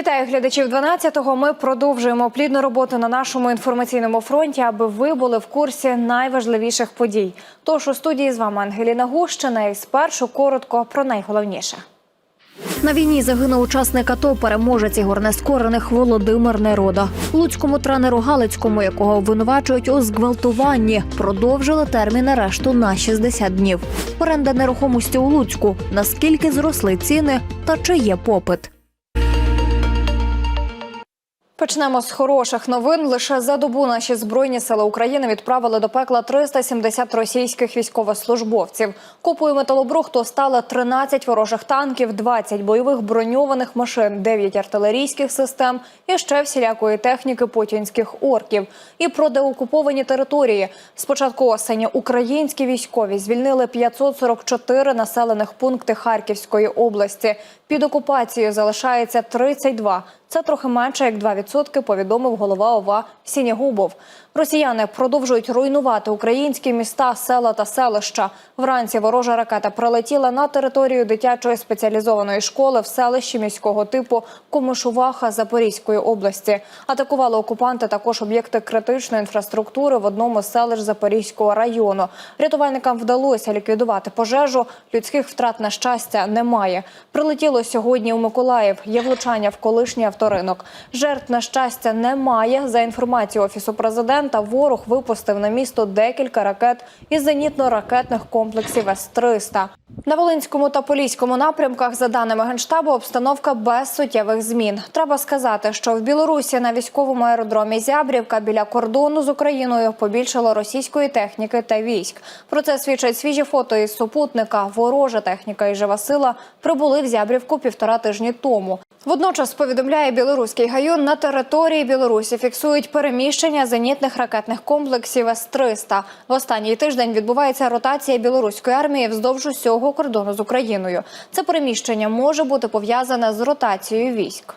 Вітаю глядачів 12-го. Ми продовжуємо плідну роботу на нашому інформаційному фронті, аби ви були в курсі найважливіших подій. Тож у студії з вами Ангеліна Гущина і спершу коротко про найголовніше. На війні загинув учасник АТО, переможець ігор нескорених Володимир Нерода. Луцькому тренеру Галицькому, якого обвинувачують у зґвалтуванні, продовжили термін арешту на 60 днів. Оренда нерухомості у Луцьку. Наскільки зросли ціни та чи є попит? Почнемо з хороших новин. Лише за добу наші збройні сили України відправили до пекла 370 російських військовослужбовців. Купою металобрухту стали 13 ворожих танків, 20 бойових броньованих машин, 9 артилерійських систем і ще всілякої техніки путінських орків. І про деокуповані території. З початку осені українські військові звільнили 544 населених пункти Харківської області. Під окупацією залишається 32. Це трохи менше як 2%, повідомив голова ОВА Сінігубов. Росіяни продовжують руйнувати українські міста, села та селища. Вранці ворожа ракета прилетіла на територію дитячої спеціалізованої школи в селищі міського типу Комишуваха Запорізької області. Атакували окупанти також об'єкти критичної інфраструктури в одному з селищ Запорізького району. Рятувальникам вдалося ліквідувати пожежу. Людських втрат на щастя немає. Прилетіло сьогодні у Миколаїв. Є влучання в колишній авторинок. Жертв на щастя немає. За інформацією офісу президента, ворог випустив на місто декілька ракет із зенітно-ракетних комплексів С-300. На Волинському та Поліському напрямках, за даними генштабу, обстановка без суттєвих змін. Треба сказати, що в Білорусі на військовому аеродромі Зябрівка біля кордону з Україною побільшало російської техніки та військ. Про це свідчать свіжі фото із супутника. Ворожа техніка і жива сила прибули в Зябрівку півтора тижні тому. Водночас повідомляє білоруський гайон на території Білорусі фіксують переміщення зенітних ракетних комплексів С-300. В останній тиждень відбувається ротація білоруської армії вздовж усього кордону з Україною. Це переміщення може бути пов'язане з ротацією військ.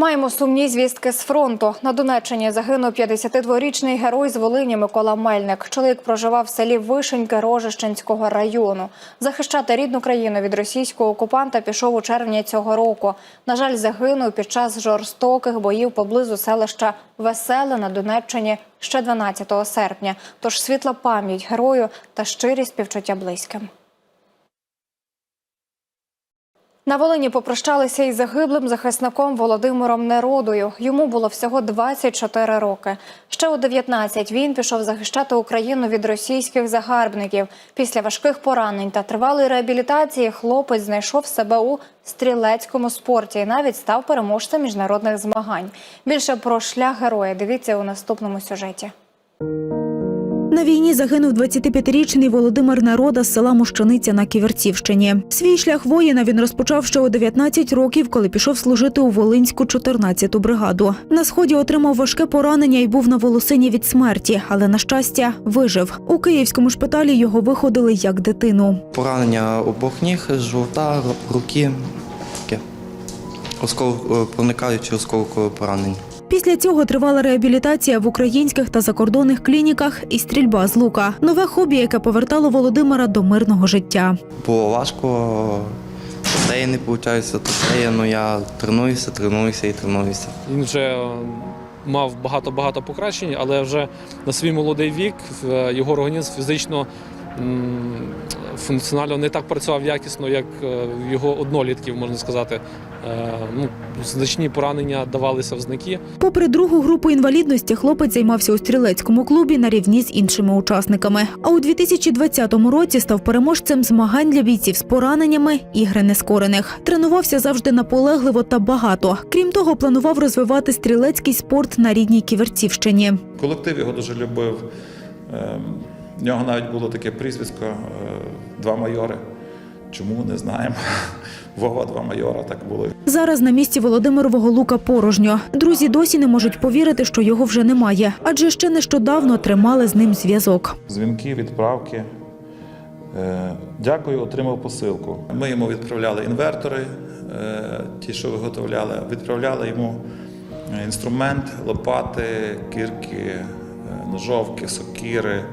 Маємо сумні звістки з фронту. На Донеччині загинув 52-річний герой з Волині Микола Мельник. Чоловік проживав в селі Вишеньки Рожищенського району. Захищати рідну країну від російського окупанта пішов у червні цього року. На жаль, загинув під час жорстоких боїв поблизу селища Веселе на Донеччині ще 12 серпня. Тож світла пам'ять герою та щирі співчуття близьким. На Волині попрощалися із загиблим захисником Володимиром Неродою. Йому було всього 24 роки. Ще у 19 він пішов захищати Україну від російських загарбників. Після важких поранень та тривалої реабілітації хлопець знайшов себе у стрілецькому спорті і навіть став переможцем міжнародних змагань. Більше про шлях героя дивіться у наступному сюжеті. На війні загинув 25-річний Володимир Народа з села Мощаниця на Ківерцівщині. Свій шлях воїна він розпочав ще у 19 років, коли пішов служити у Волинську 14-ту бригаду. На сході отримав важке поранення і був на волосині від смерті, але на щастя вижив. У київському шпиталі його виходили як дитину. Поранення обох ніг, жовта, руки, таке. Оскол, е, проникаючи осколкове поранення. Після цього тривала реабілітація в українських та закордонних клініках і стрільба з лука. Нове хобі, яке повертало Володимира до мирного життя. Було важко, те не виходить, то те, ну я тренуюся, тренуюся і тренуюся. Він вже е, мав багато-багато покращень, але вже на свій молодий вік е, його організм фізично функціонально не так працював якісно, як е, його однолітків, можна сказати. Е, Ну, значні поранення давалися в знаки. Попри другу групу інвалідності, хлопець займався у стрілецькому клубі на рівні з іншими учасниками. А у 2020 році став переможцем змагань для бійців з пораненнями ігри нескорених. Тренувався завжди наполегливо та багато. Крім того, планував розвивати стрілецький спорт на рідній Ківерцівщині. Колектив його дуже любив. Ем, В нього навіть було таке прізвисько е, Два майори. Чому не знаємо. Вова два майора так було. Зараз на місці Володимирового лука порожньо. Друзі досі не можуть повірити, що його вже немає, адже ще нещодавно тримали з ним зв'язок. Дзвінки, відправки. Е, Дякую, отримав посилку. Ми йому відправляли інвертори, е, ті, що виготовляли, відправляли йому е, інструмент, лопати, кірки, ножовки, сокири,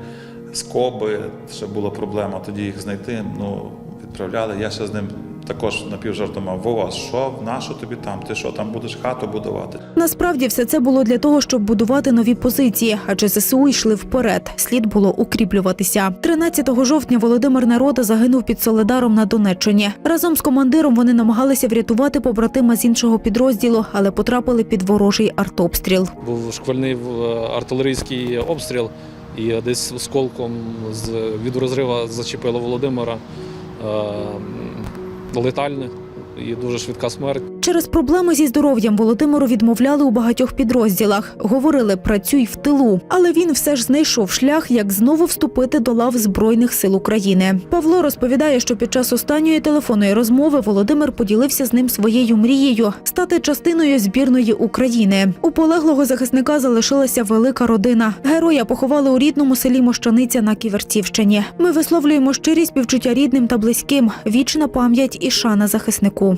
скоби. Ще була проблема тоді їх знайти. Ну, відправляли. Я ще з ним також напівжартома, Вова, що, нащо тобі там? Ти що, там будеш хату будувати? Насправді все це було для того, щоб будувати нові позиції, адже ЗСУ йшли вперед. Слід було укріплюватися. 13 жовтня Володимир Народа загинув під Соледаром на Донеччині. Разом з командиром вони намагалися врятувати побратима з іншого підрозділу, але потрапили під ворожий артобстріл. Був шквальний е, артилерійський обстріл, і десь осколком з від розрива зачепило Володимира е, летальне і дуже швидка смерть. Через проблеми зі здоров'ям Володимиру відмовляли у багатьох підрозділах. Говорили працюй в тилу, але він все ж знайшов шлях, як знову вступити до лав збройних сил України. Павло розповідає, що під час останньої телефонної розмови Володимир поділився з ним своєю мрією стати частиною збірної України. У полеглого захисника залишилася велика родина. Героя поховали у рідному селі Мощаниця на Ківерцівщині. Ми висловлюємо щирі співчуття рідним та близьким. Вічна пам'ять і шана захиснику.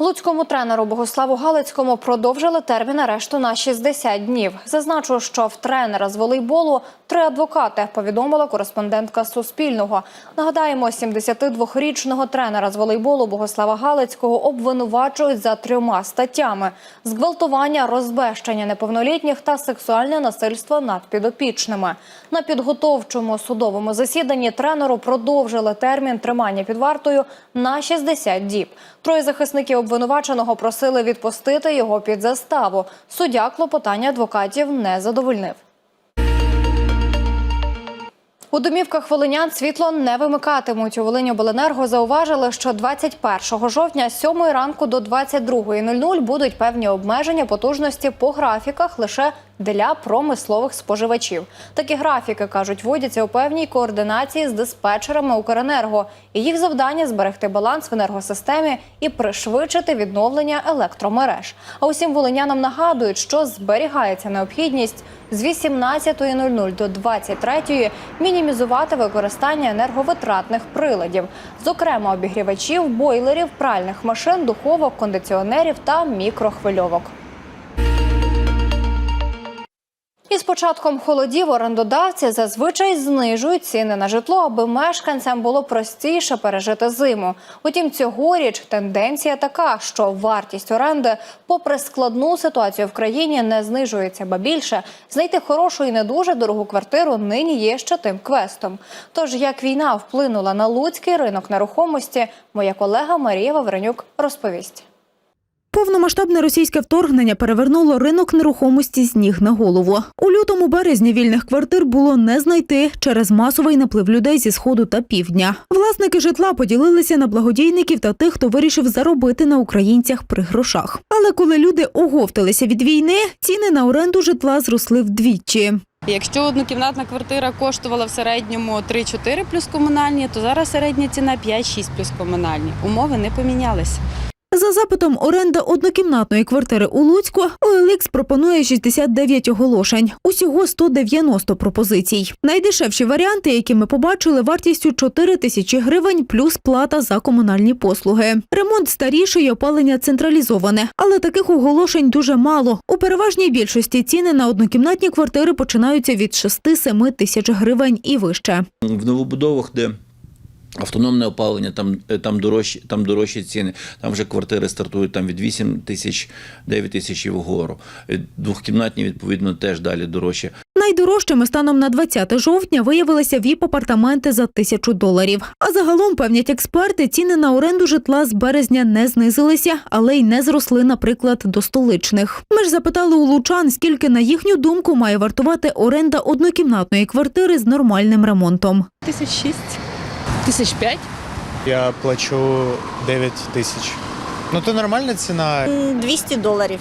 Луцькому тренеру Богославу Галицькому продовжили термін арешту на 60 днів. Зазначу, що в тренера з волейболу три адвокати, повідомила кореспондентка Суспільного. Нагадаємо, 72-річного тренера з волейболу Богослава Галицького обвинувачують за трьома статтями: зґвалтування, розбещення неповнолітніх та сексуальне насильство над підопічними. На підготовчому судовому засіданні тренеру продовжили термін тримання під вартою на 60 діб. Троє захисників обвинуваченого просили відпустити його під заставу. Суддя клопотання адвокатів не задовольнив. У домівках волинян світло не вимикатимуть. У Волиньобленерго зауважили, що 21 жовтня з 7 ранку до 22.00 будуть певні обмеження потужності по графіках лише для промислових споживачів. Такі графіки, кажуть, вводяться у певній координації з диспетчерами Укренерго. І їх завдання зберегти баланс в енергосистемі і пришвидшити відновлення електромереж. А усім волинянам нагадують, що зберігається необхідність з 18.00 до 23.00 мінімізувати використання енерговитратних приладів, зокрема обігрівачів, бойлерів, пральних машин, духовок, кондиціонерів та мікрохвильовок. Із початком холодів орендодавці зазвичай знижують ціни на житло, аби мешканцям було простіше пережити зиму. Утім, цьогоріч тенденція така, що вартість оренди, попри складну ситуацію в країні, не знижується, ба більше знайти хорошу і не дуже дорогу квартиру нині є ще тим квестом. Тож як війна вплинула на луцький ринок нерухомості, моя колега Марія Вавренюк розповість. Повномасштабне російське вторгнення перевернуло ринок нерухомості з ніг на голову. У лютому березні вільних квартир було не знайти через масовий наплив людей зі сходу та півдня. Власники житла поділилися на благодійників та тих, хто вирішив заробити на українцях при грошах. Але коли люди оговталися від війни, ціни на оренду житла зросли вдвічі. Якщо однокімнатна квартира коштувала в середньому 3-4 плюс комунальні, то зараз середня ціна 5-6 плюс комунальні. Умови не помінялися. За запитом оренда однокімнатної квартири у Луцьку OLX пропонує 69 оголошень. Усього 190 пропозицій. Найдешевші варіанти, які ми побачили, вартістю 4 тисячі гривень плюс плата за комунальні послуги. Ремонт старіший, опалення централізоване, але таких оголошень дуже мало. У переважній більшості ціни на однокімнатні квартири починаються від 6-7 тисяч гривень і вище. В новобудовах, де автономне опалення, там, е, там, дорожчі, там дорожчі ціни. Там вже квартири стартують там, від 8 тисяч, 9 тисяч і вгору. Е, Двохкімнатні, відповідно, теж далі дорожчі. Найдорожчими станом на 20 жовтня виявилися ВІП-апартаменти за тисячу доларів. А загалом, певнять експерти, ціни на оренду житла з березня не знизилися, але й не зросли, наприклад, до столичних. Ми ж запитали у лучан, скільки, на їхню думку, має вартувати оренда однокімнатної квартири з нормальним ремонтом. Тисяч шість, тисяч п'ять. Я плачу 9 тисяч. Ну, то нормальна ціна. 200 доларів.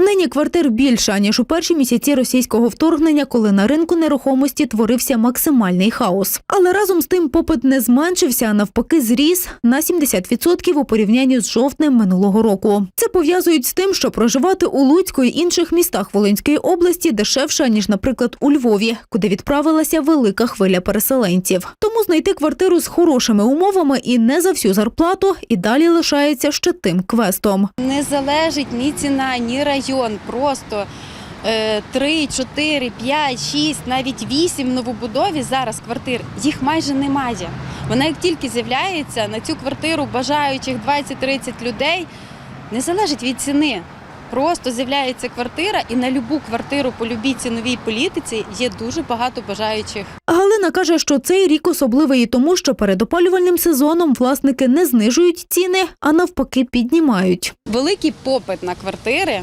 Нині квартир більше, ніж у перші місяці російського вторгнення, коли на ринку нерухомості творився максимальний хаос. Але разом з тим попит не зменшився, а навпаки, зріс на 70% у порівнянні з жовтнем минулого року. Це пов'язують з тим, що проживати у Луцьку і інших містах Волинської області дешевше, ніж, наприклад, у Львові, куди відправилася велика хвиля переселенців. Тому знайти квартиру з хорошими умовами і не за всю зарплату і далі лишається ще тим квестом. Не залежить ні ціна, ні район. Просто е, 3, 4, 5, 6, навіть 8 новобудові зараз квартир, їх майже немає. Вона як тільки з'являється на цю квартиру бажаючих 20-30 людей, не залежить від ціни. Просто з'являється квартира, і на любу квартиру по любій ціновій політиці є дуже багато бажаючих. Галина каже, що цей рік особливий і тому, що перед опалювальним сезоном власники не знижують ціни, а навпаки піднімають. Великий попит на квартири,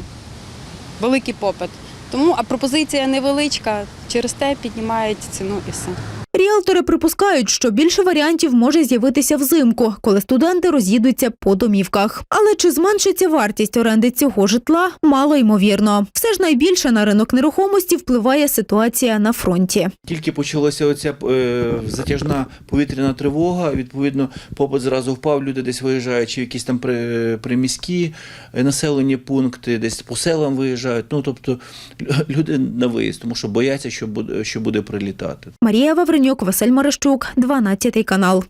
великий попит. Тому а пропозиція невеличка, через те піднімають ціну і все. Ріелтори припускають, що більше варіантів може з'явитися взимку, коли студенти роз'їдуться по домівках. Але чи зменшиться вартість оренди цього житла? Мало ймовірно. Все ж найбільше на ринок нерухомості впливає ситуація на фронті. Тільки почалася оця е, затяжна повітряна тривога. Відповідно, попит зразу впав. Люди десь виїжджають, чи в якісь там при, приміські е, населені пункти, десь по селам виїжджають. Ну тобто люди на виїзд, тому що бояться, що буде, що буде прилітати. Марія Вавренюк, Василь Марищук, 12 канал.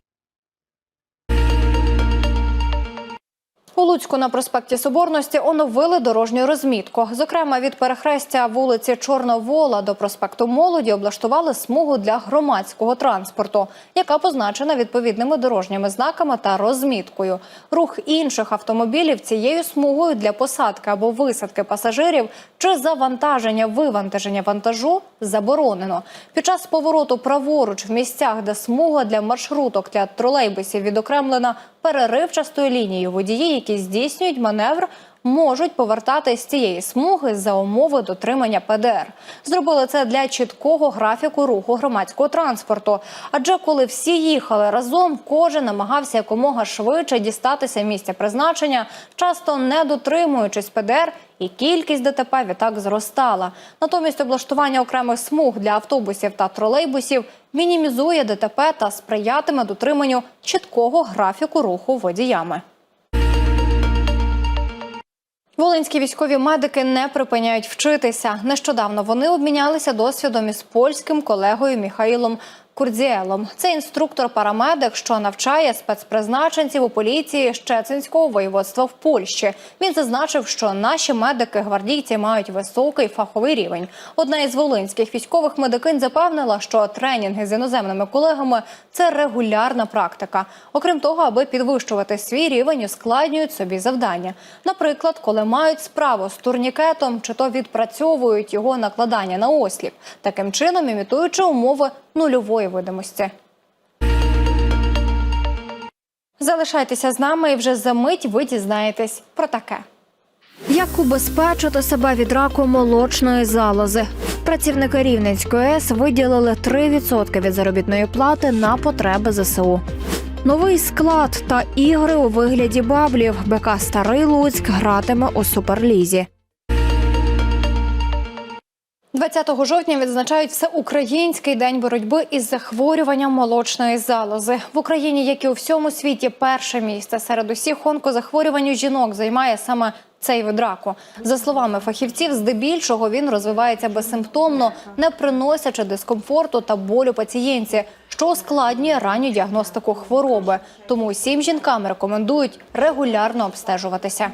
У Луцьку на проспекті Соборності оновили дорожню розмітку. Зокрема, від перехрестя вулиці Чорновола до проспекту Молоді облаштували смугу для громадського транспорту, яка позначена відповідними дорожніми знаками та розміткою. Рух інших автомобілів цією смугою для посадки або висадки пасажирів чи завантаження вивантаження вантажу заборонено. Під час повороту праворуч в місцях, де смуга для маршруток для тролейбусів відокремлена переривчастою лінією водії, які здійснюють маневр, можуть повертати з цієї смуги за умови дотримання ПДР. Зробили це для чіткого графіку руху громадського транспорту. Адже коли всі їхали разом, кожен намагався якомога швидше дістатися місця призначення, часто не дотримуючись ПДР, і кількість ДТП відтак зростала. Натомість облаштування окремих смуг для автобусів та тролейбусів мінімізує ДТП та сприятиме дотриманню чіткого графіку руху водіями. Волинські військові медики не припиняють вчитися. Нещодавно вони обмінялися досвідом із польським колегою Міхаїлом Курдзіелом. Це інструктор-парамедик, що навчає спецпризначенців у поліції Щецинського воєводства в Польщі. Він зазначив, що наші медики-гвардійці мають високий фаховий рівень. Одна із волинських військових медикинь запевнила, що тренінги з іноземними колегами це регулярна практика. Окрім того, аби підвищувати свій рівень, ускладнюють собі завдання. Наприклад, коли мають справу з турнікетом, чи то відпрацьовують його накладання на осліп, таким чином імітуючи умови нульової видимості. Залишайтеся з нами і вже за мить ви дізнаєтесь про таке. Як убезпечити себе від раку молочної залози? Працівники Рівненської ЕС виділили 3% від заробітної плати на потреби ЗСУ. Новий склад та ігри у вигляді баблів. БК Старий Луцьк гратиме у суперлізі. 20 жовтня відзначають всеукраїнський день боротьби із захворюванням молочної залози в Україні, як і у всьому світі, перше місце серед усіх онкозахворювань жінок займає саме цей вид раку. За словами фахівців, здебільшого він розвивається безсимптомно, не приносячи дискомфорту та болю пацієнтці, що ускладнює ранню діагностику хвороби. Тому усім жінкам рекомендують регулярно обстежуватися.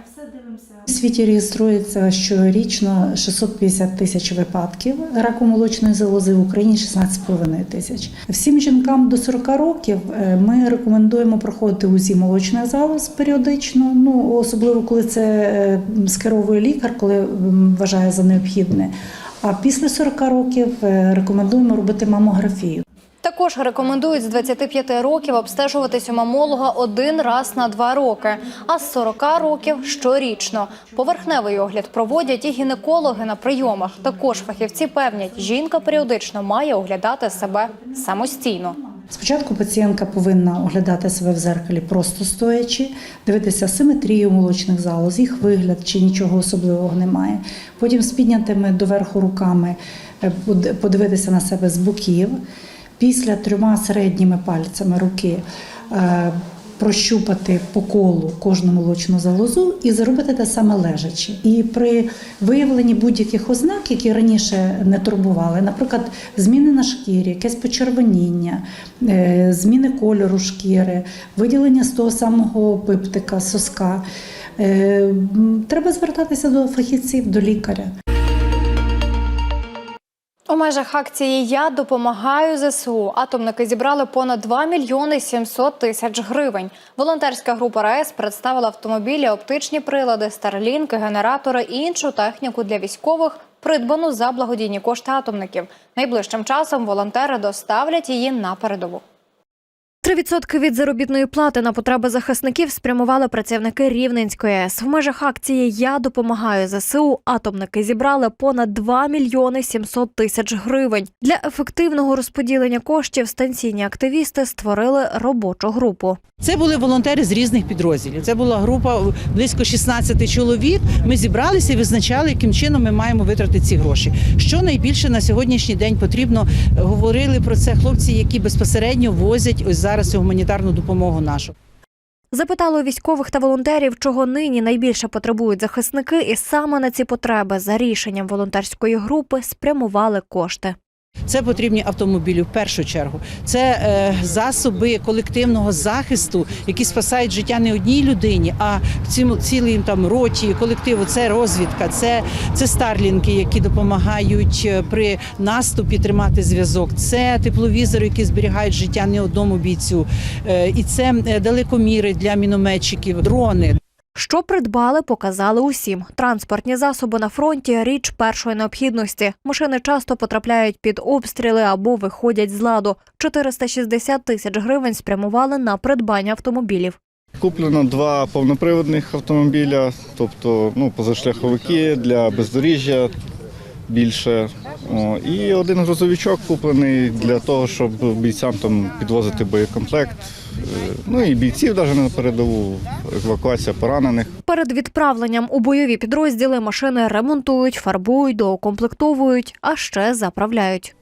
У світі реєструється щорічно 650 тисяч випадків раку молочної залози в Україні 16,5 тисяч. Всім жінкам до 40 років е, ми рекомендуємо проходити УЗІ молочної залоз періодично. Ну особливо коли це е, скеровує лікар, коли вважає за необхідне. А після 40 років е, рекомендуємо робити мамографію. Також рекомендують з 25 років обстежуватись у мамолога один раз на два роки, а з 40 років щорічно. Поверхневий огляд проводять і гінекологи на прийомах. Також фахівці певнять, жінка періодично має оглядати себе самостійно. Спочатку пацієнтка повинна оглядати себе в зеркалі просто стоячи, дивитися симетрію молочних залоз, їх вигляд, чи нічого особливого немає. Потім з піднятими доверху руками е, подивитися на себе з боків. Після трьома середніми пальцями руки е, прощупати по колу кожну молочну залозу і зробити те саме лежачи. І при виявленні будь-яких ознак, які раніше не турбували, наприклад, зміни на шкірі, якесь почервоніння, е, зміни кольору шкіри, виділення з того самого пиптика, соска. е, Треба звертатися до фахівців, до лікаря. У межах акції Я допомагаю ЗСУ. Атомники зібрали понад 2 мільйони 700 тисяч гривень. Волонтерська група РаЕС представила автомобілі, оптичні прилади, старлінки, генератори і іншу техніку для військових, придбану за благодійні кошти атомників. Найближчим часом волонтери доставлять її на передову. 3% від заробітної плати на потреби захисників спрямували працівники Рівненської АЕС. В межах акції Я допомагаю ЗСУ. Атомники зібрали понад 2 мільйони 700 тисяч гривень. Для ефективного розподілення коштів станційні активісти створили робочу групу. Це були волонтери з різних підрозділів. Це була група близько 16 чоловік. Ми зібралися і визначали, яким чином ми маємо витратити ці гроші. Що найбільше на сьогоднішній день потрібно говорили про це хлопці, які безпосередньо возять ось зараз цю гуманітарну допомогу нашу. Запитали військових та волонтерів, чого нині найбільше потребують захисники, і саме на ці потреби за рішенням волонтерської групи спрямували кошти. Це потрібні автомобілі в першу чергу. Це е, засоби колективного захисту, які спасають життя не одній людині, а цілій там роті, колективу. Це розвідка, це, це старлінки, які допомагають е, при наступі тримати зв'язок. Це тепловізори, які зберігають життя не одному бійцю. Е, і це е, далекоміри для мінометчиків, дрони. Що придбали, показали усім. Транспортні засоби на фронті річ першої необхідності. Машини часто потрапляють під обстріли або виходять з ладу. 460 тисяч гривень спрямували на придбання автомобілів. Куплено два повноприводних автомобіля, тобто ну, позашляховики для бездоріжжя більше. О, і один грузовичок куплений для того, щоб бійцям там підвозити боєкомплект. Ну і бійців навіть на передову, евакуація поранених. Перед відправленням у бойові підрозділи машини ремонтують, фарбують, доукомплектовують, а ще заправляють.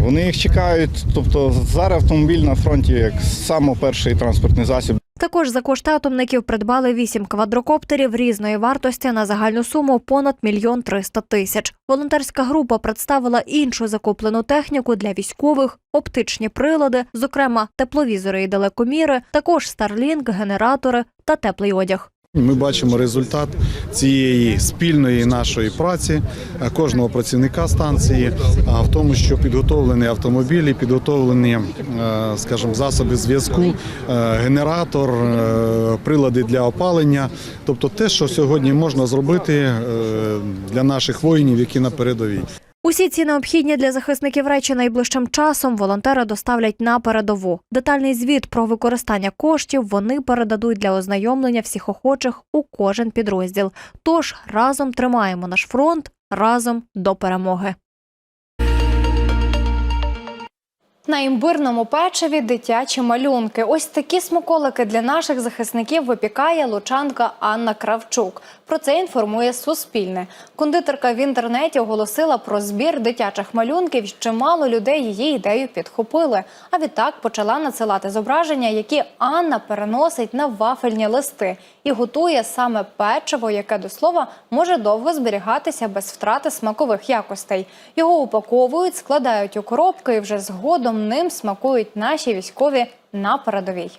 Вони їх чекають. Тобто зараз автомобіль на фронті як саме перший транспортний засіб. Також за кошти атомників придбали вісім квадрокоптерів різної вартості на загальну суму понад мільйон триста тисяч. Волонтерська група представила іншу закуплену техніку для військових, оптичні прилади, зокрема тепловізори і далекоміри, також старлінг, генератори та теплий одяг. Ми бачимо результат цієї спільної нашої праці е, кожного працівника станції, в тому, що підготовлені автомобілі, підготовлені, е, скажімо, засоби зв'язку, е, генератор, прилади для опалення, тобто те, що сьогодні можна зробити для наших воїнів, які на передовій. Усі ці необхідні для захисників речі найближчим часом волонтери доставлять на передову. Детальний звіт про використання коштів вони передадуть для ознайомлення всіх охочих у кожен підрозділ. Тож разом тримаємо наш фронт, разом до перемоги. На імбирному печиві дитячі малюнки. Ось такі смаколики для наших захисників випікає лучанка Анна Кравчук. Про це інформує Суспільне. Кондитерка в інтернеті оголосила про збір дитячих малюнків. Чимало людей її ідею підхопили. А відтак почала надсилати зображення, які Анна переносить на вафельні листи і готує саме печиво, яке до слова може довго зберігатися без втрати смакових якостей. Його упаковують, складають у коробки і вже згодом ним смакують наші військові на передовій.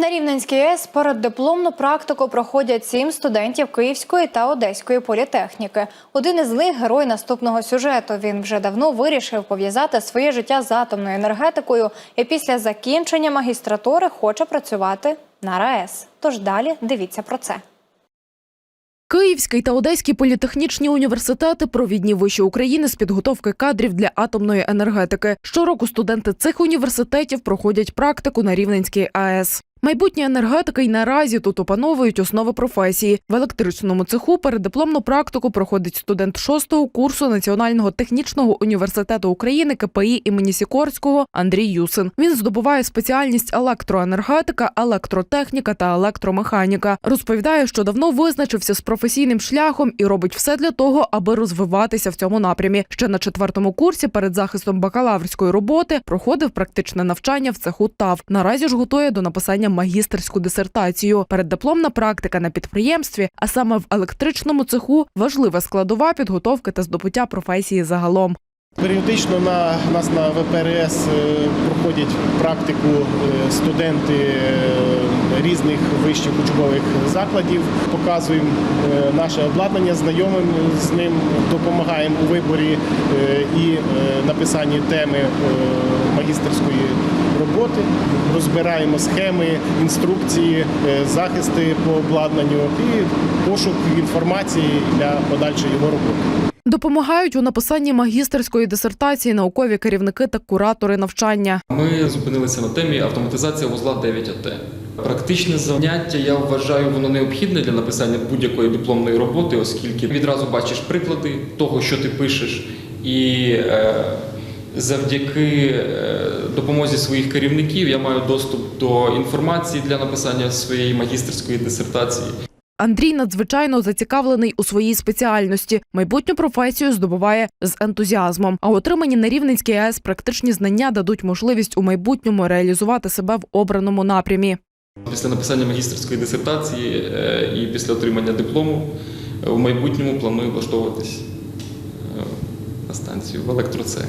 На Рівненській АЕС переддипломну практику проходять сім студентів Київської та Одеської політехніки. Один із них герой наступного сюжету. Він вже давно вирішив пов'язати своє життя з атомною енергетикою і після закінчення магістратури хоче працювати на РаЕС. Тож далі дивіться про це. Київський та Одеський політехнічні університети провідні виші України з підготовки кадрів для атомної енергетики. Щороку студенти цих університетів проходять практику на Рівненській АЕС. Майбутні енергетики й наразі тут опановують основи професії. В електричному цеху переддипломну практику проходить студент шостого курсу Національного технічного університету України КПІ імені Сікорського Андрій Юсин. Він здобуває спеціальність електроенергетика, електротехніка та електромеханіка. Розповідає, що давно визначився з професійним шляхом і робить все для того, аби розвиватися в цьому напрямі. Ще на четвертому курсі перед захистом бакалаврської роботи проходив практичне навчання в цеху ТАВ. Наразі ж готує до написання магістерську дисертацію. Переддипломна практика на підприємстві, а саме в електричному цеху, важлива складова підготовки та здобуття професії загалом. Періодично на нас на ВПРС е, проходять практику е, студенти е, різних вищих учбових закладів. Показуємо наше обладнання, знайомим з ним, допомагаємо у виборі і написанні теми магістерської роботи. Розбираємо схеми, інструкції, е, захисти по обладнанню і пошук інформації для подальшої його роботи. Допомагають у написанні магістерської дисертації наукові керівники та куратори навчання. Ми зупинилися на темі автоматизація вузла 9АТ. Практичне заняття я вважаю, воно необхідне для написання будь-якої дипломної роботи, оскільки відразу бачиш приклади того, що ти пишеш, і е, завдяки е, допомозі своїх керівників я маю доступ до інформації для написання своєї магістерської дисертації. Андрій надзвичайно зацікавлений у своїй спеціальності. Майбутню професію здобуває з ентузіазмом. А отримані на Рівненській АЕС практичні знання дадуть можливість у майбутньому реалізувати себе в обраному напрямі. Після написання магістерської дисертації е, і після отримання диплому е, в майбутньому планую влаштовуватись на станцію в електроцех.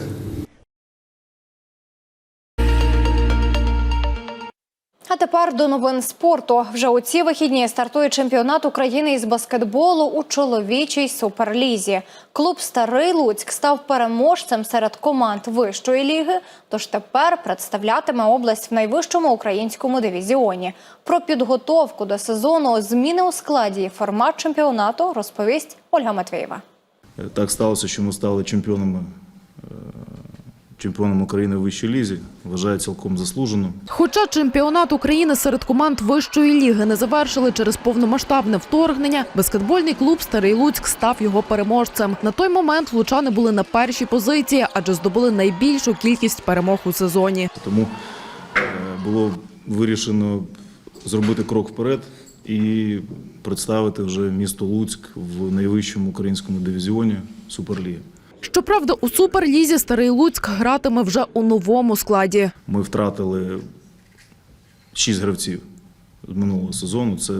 А тепер до новин спорту. Вже у ці вихідні стартує чемпіонат України із баскетболу у чоловічій суперлізі. Клуб Старий Луцьк став переможцем серед команд вищої ліги. Тож тепер представлятиме область в найвищому українському дивізіоні. Про підготовку до сезону, зміни у складі і формат чемпіонату розповість Ольга Матвієва. Так сталося, що ми стали чемпіонами, е, чемпіоном України в вищій лізі. Вважаю цілком заслужено. Хоча чемпіонат України серед команд вищої ліги не завершили через повномасштабне вторгнення, баскетбольний клуб Старий Луцьк став його переможцем. На той момент лучани були на першій позиції, адже здобули найбільшу кількість перемог у сезоні. Тому е, було вирішено зробити крок вперед і представити вже місто Луцьк в найвищому українському дивізіоні Суперліги. Щоправда, у суперлізі Старий Луцьк гратиме вже у новому складі. Ми втратили шість гравців з минулого сезону. Це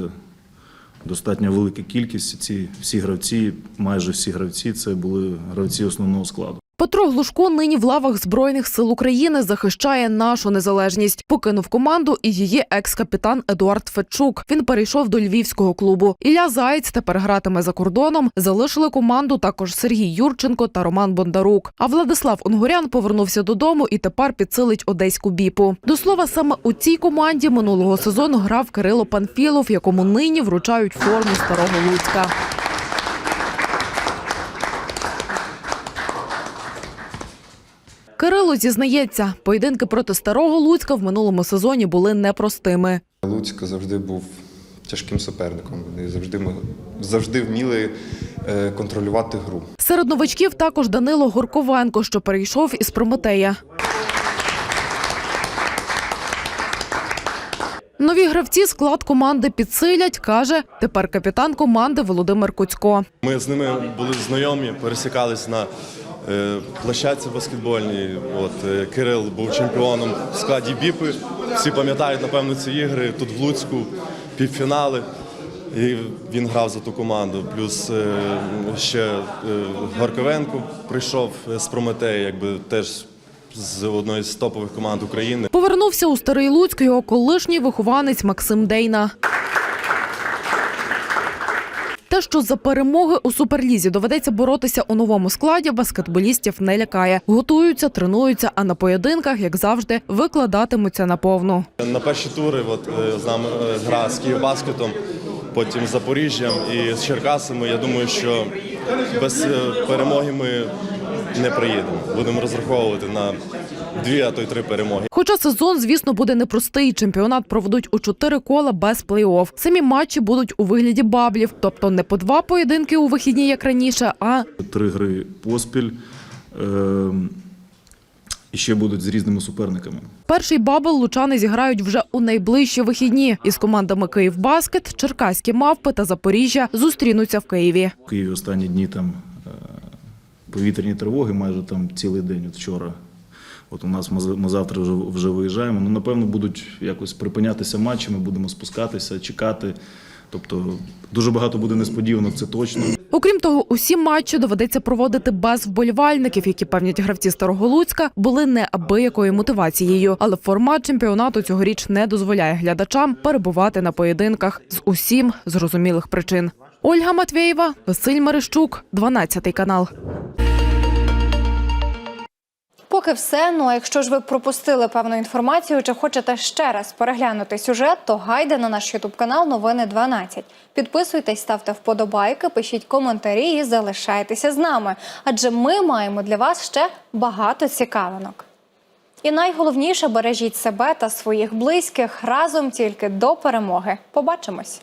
достатньо велика кількість. Ці всі гравці, майже всі гравці, це були гравці основного складу. Петро Глушко нині в лавах Збройних сил України захищає нашу незалежність. Покинув команду і її екс-капітан Едуард Федчук. Він перейшов до львівського клубу. Ілля Заєць тепер гратиме за кордоном. Залишили команду також Сергій Юрченко та Роман Бондарук. А Владислав Унгурян повернувся додому і тепер підсилить одеську біпу. До слова, саме у цій команді минулого сезону грав Кирило Панфілов, якому нині вручають форму старого Луцька. Кирило зізнається, поєдинки проти старого Луцька в минулому сезоні були непростими. Луцьк завжди був тяжким суперником. Вони завжди мо- завжди вміли е, контролювати гру. Серед новачків також Данило Горковенко, що перейшов із Прометея. Нові гравці склад команди підсилять, каже тепер капітан команди Володимир Куцько. Ми з ними були знайомі, пересікались на площадці баскетбольній. От е, Кирил був чемпіоном в складі Біпи. Всі пам'ятають, напевно, ці ігри тут в Луцьку, півфінали. І він грав за ту команду. Плюс е, ще е, Горковенко прийшов з Прометея, якби теж з одної з топових команд України. Повернувся у Старий Луцьк його колишній вихованець Максим Дейна. Те, що за перемоги у суперлізі доведеться боротися у новому складі, баскетболістів не лякає. Готуються, тренуються, а на поєдинках, як завжди, викладатимуться наповну. На перші тури от, е, з нами е, гра з Київбаскетом, потім з Запоріжжям і з Черкасами. Я думаю, що без е, перемоги ми не приїдемо. Будемо розраховувати на дві, а то й три перемоги. Хоча сезон, звісно, буде непростий. Чемпіонат проведуть у чотири кола без плей-офф. Самі матчі будуть у вигляді баблів, тобто не по два поєдинки у вихідні, як раніше, а Три гри поспіль. Е, і ще будуть з різними суперниками. перший бабл лучани зіграють вже у найближчі вихідні. Із командами Київбаскет, Черкаські мавпи та Запоріжжя зустрінуться в Києві. В Києві останні дні там е, повітряні тривоги, майже там цілий день от вчора. От у нас ми, завтра вже, вже виїжджаємо. Ну, напевно, будуть якось припинятися матчі, ми будемо спускатися, чекати. Тобто дуже багато буде несподіванок, це точно. Окрім того, усі матчі доведеться проводити без вболівальників, які певнять гравці Старого Луцька були неабиякою мотивацією. Але формат чемпіонату цьогоріч не дозволяє глядачам перебувати на поєдинках з усім зрозумілих причин. Ольга Матвєєва, Василь Мерещук, 12 канал. Поки все. Ну а якщо ж ви пропустили певну інформацію чи хочете ще раз переглянути сюжет, то гайде на наш ютуб канал Новини 12. Підписуйтесь, ставте вподобайки, пишіть коментарі і залишайтеся з нами. Адже ми маємо для вас ще багато цікавинок. І найголовніше бережіть себе та своїх близьких разом тільки до перемоги. Побачимось.